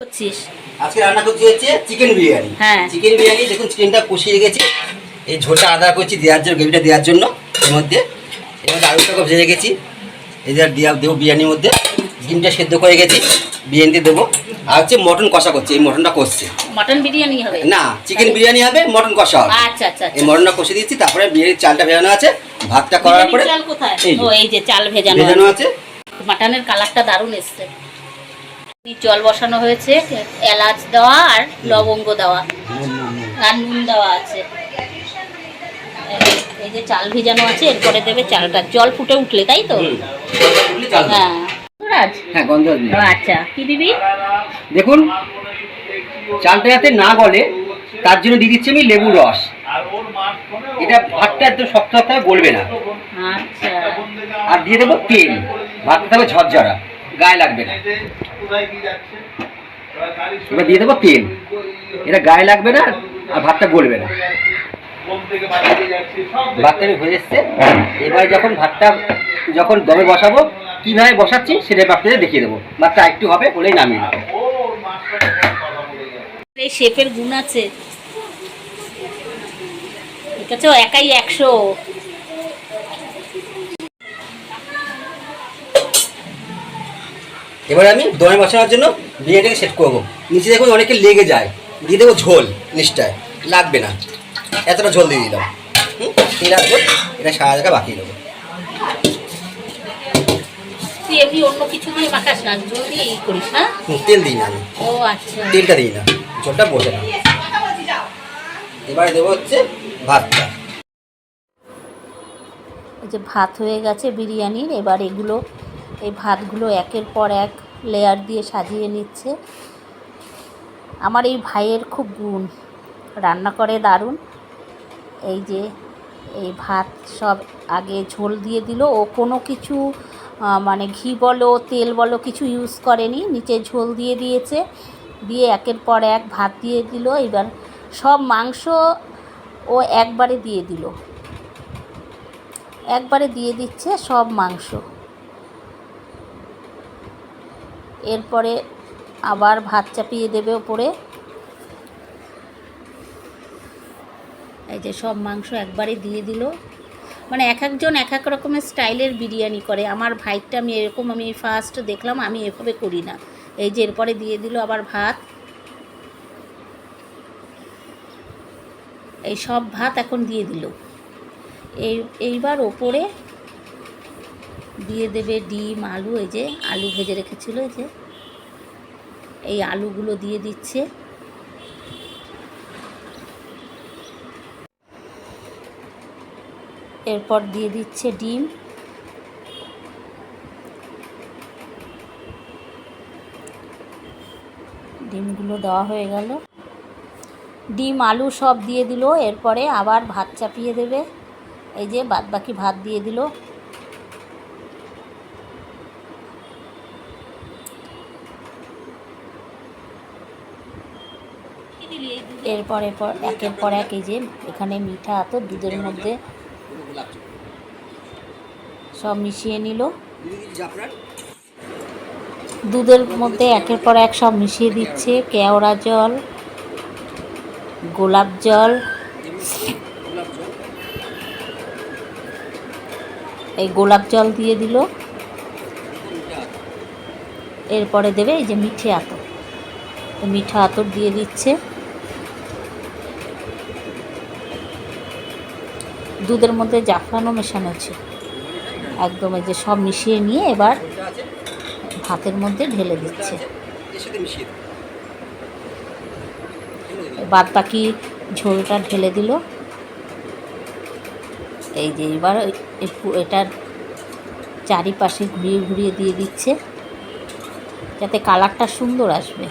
করছিস আজকে রান্না করছি হচ্ছে চিকেন বিরিয়ানি। হ্যাঁ। চিকেন বিরিয়ানি দেখুন চিকেনটা কষিয়ে রেখেছি। এই ঝোলটা আদা করছি দেওয়ার জন্য গ্রেভিটা দেওয়ার জন্য এর মধ্যে। এর মধ্যে আলুটাকে ভেজে রেখেছি। এই দেওয়া দেবো বিরিয়ানির মধ্যে। ডিমটা সেদ্ধ করে গেছি বিরিয়ানিতে দেবো। আর হচ্ছে মটন কষা করছি এই মটনটা কষছে। মটন বিরিয়ানি হবে? না চিকেন বিরিয়ানি হবে মটন কষা হবে। আচ্ছা আচ্ছা এই আচ্ছা মটনটা কষে দিচ্ছি তারপরে বিরিয়ানির চালটা ভেজানো আছে। ভাতটা করার পরে চাল কোথায়? এই যে। এই চাল ভেজানো ভেজানো আছে। আছে। মাটনের কালারটা দারুণ এসছে। জল বসানো হয়েছে এলাচ দেওয়া আর লবঙ্গ দেওয়া। আর নুন দেওয়া আছে। এই- যে চাল ভিজানো আছে এরপরে দেবে চালটা। জল ফুটে উঠলে তাই তো। হ্যাঁ। হ্যাঁ গন্ধ আচ্ছা। কি দিবি? দেখুন চালটা যাতে না গলে তার জন্য দিয়ে দিচ্ছি আমি লেবু রস। এটা ভাতটা একদম শক্ত শক্ত গলবে না। আচ্ছা। আর দিয়ে দেবো তেল। ভাতটা হবে ঝরঝরা। গায়ে লাগবে না। এবার দিয়ে দেবো তেল এটা গায়ে লাগবে না আর ভাতটা গলবে না। ভাতটা আমি হয়ে এসছে। এবার যখন ভাতটা যখন দমে বসাবো কীভাবে বসাচ্ছি সেটা আপনাদের দেখিয়ে দেবো। ভাতটা একটু হবে হলেই নামিয়ে দেবো এই শেফের গুণ আছে। ঠিক আছে ও একাই একশো। এবার আমি দমে বসানোর জন্য বিরিয়ানিটাকে সেট করব। নিচে দেখুন অনেকে লেগে যায়। দিয়ে দেবো ঝোল নিচটায়। লাগবে না। এতটা ঝোল দিয়ে দিলাম। হুম? তেল আসবে এটা সারা জায়গা বাকিয়ে দেবো হ্যাঁ? তেল দিই না আমি। আচ্ছা। তেলটা দিই না। ঝোলটা বসে না। এবারে দেবো হচ্ছে ভাতটা। যে ভাত হয়ে গেছে বিরিয়ানির। এবার এগুলো এই ভাতগুলো একের পর এক লেয়ার দিয়ে সাজিয়ে নিচ্ছে। আমার এই ভাইয়ের খুব গুণ। রান্না করে দারুণ। এই যে, এই ভাত সব আগে ঝোল দিয়ে দিল। ও কোনো কিছু মানে ঘি বলো, তেল বলো, কিছু ইউজ করেনি। নিচে ঝোল দিয়ে দিয়েছে। দিয়ে একের পর এক ভাত দিয়ে দিল। এবার সব মাংস ও একবারে দিয়ে দিল। একবারে দিয়ে দিচ্ছে সব মাংস। এরপরে আবার ভাত চাপিয়ে দেবে ওপরে। এই যে সব মাংস একবারে দিয়ে দিল। মানে এক একজন এক এক রকমের স্টাইলের বিরিয়ানি করে। আমার ভাইটা আমি এরকম আমি ফার্স্ট দেখলাম, আমি এভাবে করি না। এই যে এরপরে দিয়ে দিল আবার ভাত। এই সব ভাত এখন দিয়ে দিল। এই, এইবার ওপরে দিয়ে দেবে ডিম, আলু, এই যে আলু ভেজে রেখেছিল, এই যে। এই আলুগুলো দিয়ে দিচ্ছে। এরপর দিয়ে দিচ্ছে ডিম। ডিমগুলো দেওয়া হয়ে গেল। ডিম, আলু সব দিয়ে দিল। এরপরে আবার ভাত চাপিয়ে দেবে। এই যে বাদ বাকি ভাত দিয়ে দিল। এরপর এরপর, একের পর এক এই যে এখানে মিঠা এত দুধের মধ্যে সব মিশিয়ে নিল। দুধের মধ্যে একের পর এক সব মিশিয়ে দিচ্ছে। কেওড়া জল, গোলাপ জল। এই গোলাপ জল দিয়ে দিল। এরপরে দেবে এই যে মিঠে আতর। মিঠা আতর দিয়ে দিচ্ছে। দুধের মধ্যে জাফরানও মেশানো আছে। একদম এই যে সব মিশিয়ে নিয়ে এবার ভাতের মধ্যে ঢেলে দিচ্ছে। বাদ বাকি ঝোলটা ঢেলে দিল। এই যে এবার এটার চারিপাশে ঘুরিয়ে ঘুরিয়ে দিয়ে দিচ্ছে। যাতে কালারটা সুন্দর আসবে।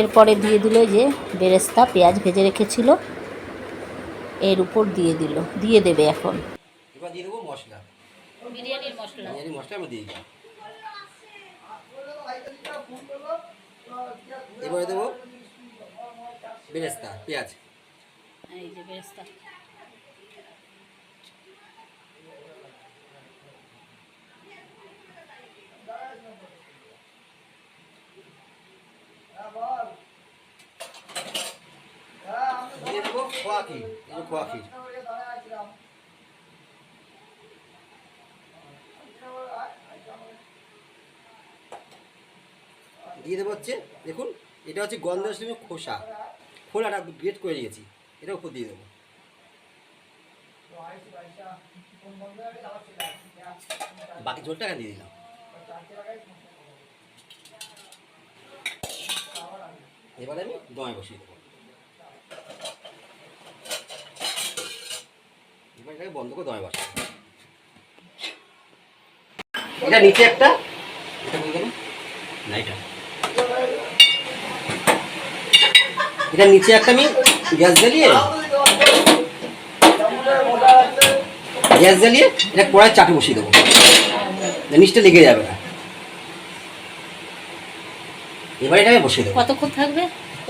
এরপরে দিয়ে দিল যে বেরেস্তা পেঁয়াজ ভেজে রেখেছিল। এর উপর দিয়ে দিল। দিয়ে দেবে এখন। এবার দিয়ে দেবো মশলা। বিরিয়ানির মশলা। মশলা আমি দিয়ে দিলাম এবারে দেবো বেরেস্তা পেঁয়াজ। এই যে বেরেস্তা। ক্ষীর এই যে খোয়া দিয়ে দেবো হচ্ছে, দেখুন, এটা হচ্ছে গন্ধরাজনের খোসা। খোলাটা গ্রেট করে নিয়েছি এটা উপর দিয়ে দেবো। বাকি ঝোলটা দিয়ে দিলাম। এবারে আমি দমে বসিয়ে দেবো। এবার এটাকে বন্ধ করে দমে এটা নিচে একটা এটা বলে দেবো না এটা। এটা নিচে একটা আমি গ্যাস জ্বালিয়ে গ্যাস জ্বালিয়ে এটা কড়াই চাটু বসিয়ে দেবো। নিচটা লেগে যাবে না। এবার এটা আমি বসিয়ে দেবো। কতক্ষণ থাকবে?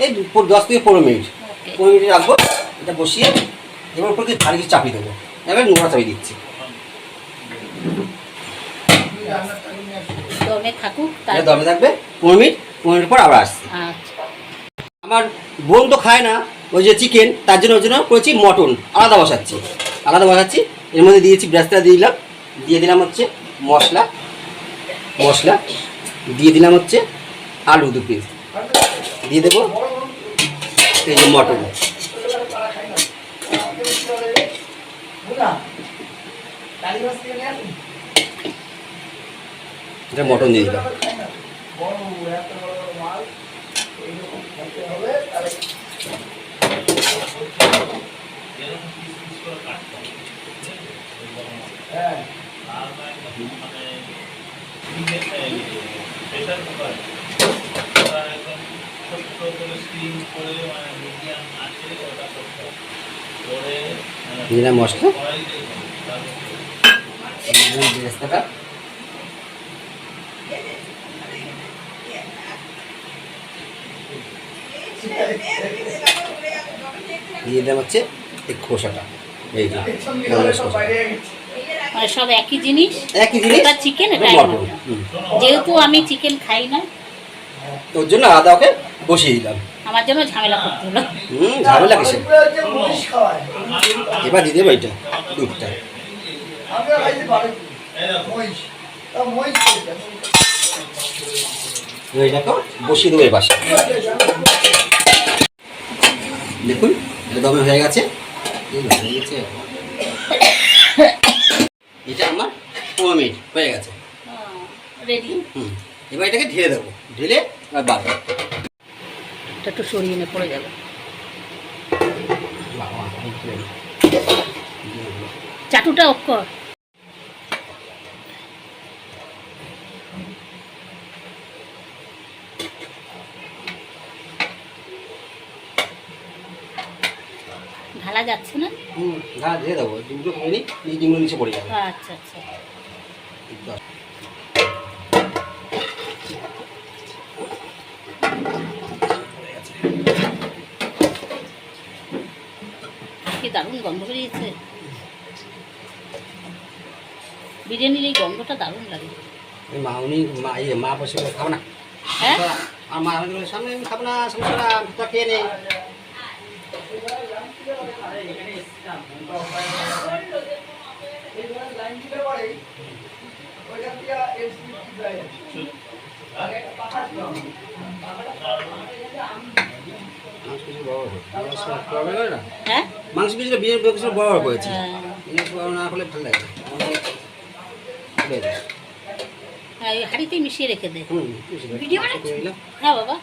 এই দশ থেকে পনেরো মিনিট। পনেরো মিনিট রাখব। এটা বসিয়ে এবার উপর ভারী কিছু চাপিয়ে দেবো। এবার নোংরা চাপিয়ে দিচ্ছি। দমে থাকুক দমে থাকবে। পনেরো মিনিট পনেরো মিনিট পর আবার আসছি। আচ্ছা। আমার বোন তো খায় না ওই যে চিকেন তার জন্য ওই জন্য করেছি মটন। আলাদা বসাচ্ছি। আলাদা বসাচ্ছি। এর মধ্যে দিয়েছি দিয়ে দিলাম। দিয়ে দিলাম হচ্ছে মশলা। মশলা। দিয়ে দিলাম হচ্ছে আলু দু পিস দিয়ে দেবো এই যে মটন। এটা মটন দিয়ে দিলাম। একদম ছোট্ট করে স্টিম করে মানে মিডিয়াম আছে ওটা করতে হবে। দিলাম মশলা দিয়ে দিলাম বেরেস্তাটা দিয়ে দিলাম হচ্ছে এই খোসাটা। এই সব একই জিনিস? একই জিনিস? এটা চিকেন এটা। যেহেতু আমি চিকেন খাই না। তোর জন্য আদা ওকে বসিয়ে দিলাম। আমার জন্য ঝামেলা করতে হলো। হুম ঝামেলা কিসে এবার দিয়ে দেবো এইটা দুধটা। বসিয়ে দেবো এবার দেখুন এটা দমে হয়ে গেছে। হয়ে গেছে। এটা আমার পনেরো মিনিট হয়ে গেছে। রেডি হুম এবার এটাকে ঢেলে দেবো। ঢেলে এবার বাদ। এটা একটু সরিয়ে নিয়ে পড়ে যাবে। চাটুটা অক্ষর ঢালা যাচ্ছে না? হুম ঢেলে দেবো। ডিমগুলো ভেঙে নিই এই ডিমগুলো নিচে পড়ে যাবে। আচ্ছা আচ্ছা। কি দারুণ গন্ধ বেরিয়েছে? বিরিয়ানির এই গন্ধটা দারুণ লাগে। মা উনি মা ইয়ে মা বসে বলে খাব না? হ্যাঁ? আর মা সামনে খাব না সমস্যা খেয়ে নেই হ্যাঁ? মাংস কিছুটা বিয়ে কিছু ব্যবহার করেছি হ্যাঁ। জিনিস না করলে ভালো লাগে। হ্যাঁ হাঁড়িতেই মিশিয়ে রেখে দে ভিডিও। হ্যাঁ বাবা